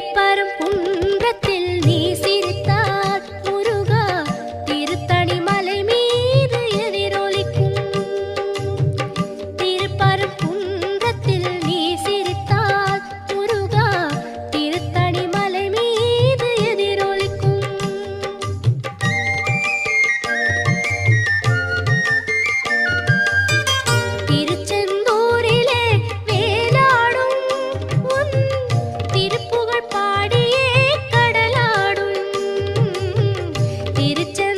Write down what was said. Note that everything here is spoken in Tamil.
திருப்பரம் குன்றத்தில் நீசி திருச்ச